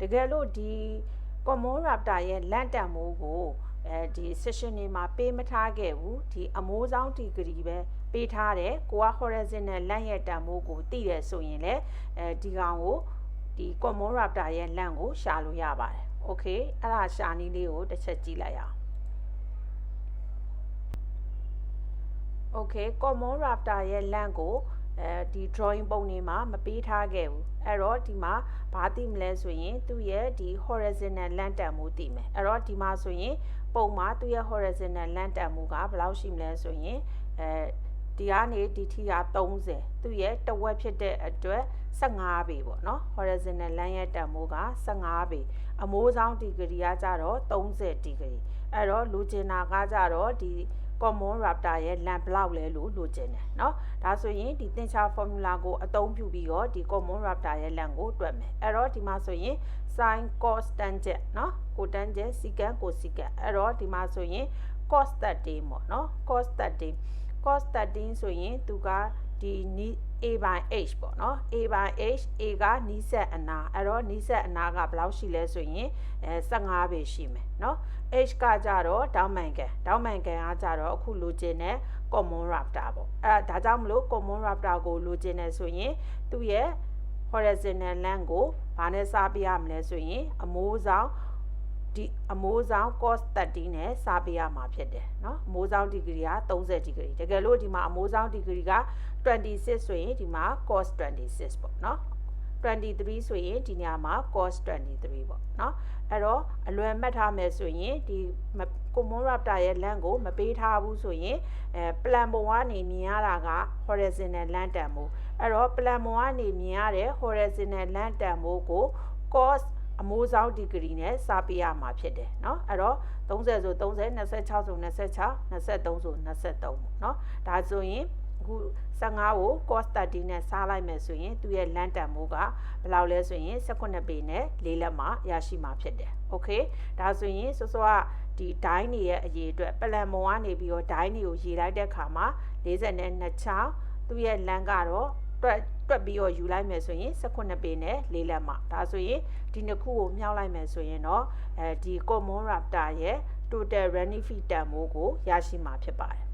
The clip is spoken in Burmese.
တကယ်လို့ဒီ common raptor ရဲ့လန့်တန်မိုးကိုအဲဒီ session တွေမှာပေးမထားခဲ့ဘူးဒီအမိုးဆောင် degree ပဲပေးထားတယ်ကိုက horizontal လန့်ရဲ့တန်မိုးကိုသိတယ်ဆိုရင်လည်းအဲဒီကောင်ကိုဒီ common raptor ရဲ့လန့်ကိုရှာလို့ရပါတယ် okay အဲ့ဒါရှာနည်းလေးကိုတစ်ချက်ကြည့်လိုက်အောင် okay common raptor ရဲ့လန့်ကို အဲဒီ drawing ပုံတွေမှာမပေးထားခဲ့ဘူးအဲ့တော့ဒီမှာဘာသိမလဲဆိုရင်သူ့ရဲ့ဒီ horizontal လန့်တန်မှုသိမယ်အဲ့တော့ဒီမှာဆိုရင်ပုံမှာသူ့ရဲ့ horizontal လန့်တန်မှုကဘယ်လောက်ရှိမလဲဆိုရင်အဲဒီကနေဒီထီက30သူ့ရဲ့တဝက်ဖြစ်တဲ့အတွက်15ပေပေါ့နော် horizontal လမ်းရဲ့တန်မိုးက15ပေအမိုးဆောင်ဒီဂရီကကြတော့30ဒီဂရီအဲ့တော့လူကျင်နာကကြတော့ဒီ common raptor ရဲ့ lamp ဘလောက်လဲလို့လိုချင်တယ်เนาะဒါဆိုရင်ဒီသင်္ချာ formula ကိုအသုံးပြုပြီးတော့ဒီ common raptor ရဲ့ lamp ကိုတွက်မယ်အဲ့တော့ဒီမှာဆိုရင် sin cos tangent เนาะကို tangent secant ကို secant အဲ့တော့ဒီမှာဆိုရင် cos 13ပေါ့เนาะ cos 13 cos 13ဆိုရင်သူကဒီနီး a by h ပေါ့เนาะ a by h a ကနီးစက်အနာအဲ့တော့နီးစက်အနာကဘယ်လောက်ရှိလဲဆိုရင်အဲ15ပဲရှိမယ်เนาะ h ကကြတော့တောင်းမှန်ကန်တောင်းမှန်ကန်ကကြတော့အခုလိုချင်တဲ့ common raptor ပေါ့အဲ့ဒါဒါကြောင့်မလို့ common raptor ကိုလိုချင်တယ်ဆိုရင်သူ့ရဲ့ horizontal length ကိုဘာနဲ့စားပြရမလဲဆိုရင်အမိုးဆောင်ဒီအမိုးဆောင် cos 30နဲ့စားပြရမှာဖြစ်တယ်เนาะအမိုးဆောင်ဒီဂရီက30ဒီဂရီတကယ်လို့ဒီမှာအမိုးဆောင်ဒီဂရီက 26ဆိုရင်ဒီမှာ cos 26ပေါ့เนาะ23ဆိုရင်ဒီနေရာမှာ cos 23ပေါ့เนาะအဲ့တော့အလွယ်မှတ်ထားမယ်ဆိုရင်ဒီ common raptor ရဲ့ length ကိုမပေးထားဘူးဆိုရင်အဲ plan ပုံကနေမြင်ရတာက horizontal length တန်မို့အဲ့တော့ plan ပုံကနေမြင်ရတဲ့ horizontal length တန်မို့ကို cos အမိုးဆောင်ဒီဂရီနဲ့စပေးရမှာဖြစ်တယ်เนาะအဲ့တော့30ဆို30 26ဆို26 23ဆို23ပေါ့เนาะဒါဆိုရင် အခု15ကို cos 30နဲ့စားလိုက်မယ်ဆိုရင်သူ့ရဲ့လန်တန်မိုးကဘယ်လောက်လဲဆိုရင်18ပေနဲ့၄လက်မှရရှိမှာဖြစ်တယ်။ Okay ဒါဆိုရင်စောစောကဒီဒိုင်းတွေရဲ့အရေးအတွက်ပလန်မွန်ကနေပြီးတော့ဒိုင်းတွေကိုရေလိုက်တဲ့အခါမှာ42ချောင်းသူ့ရဲ့လန်ကတော့တွက်တွက်ပြီးတော့ယူလိုက်မယ်ဆိုရင်18ပေနဲ့၄လက်မှဒါဆိုရင်ဒီနှစ်ခုကိုမြှောက်လိုက်မယ်ဆိုရင်တော့အဲဒီ common raptor ရဲ့ total running fee တန်မိုးကိုရရှိမှာဖြစ်ပါတယ်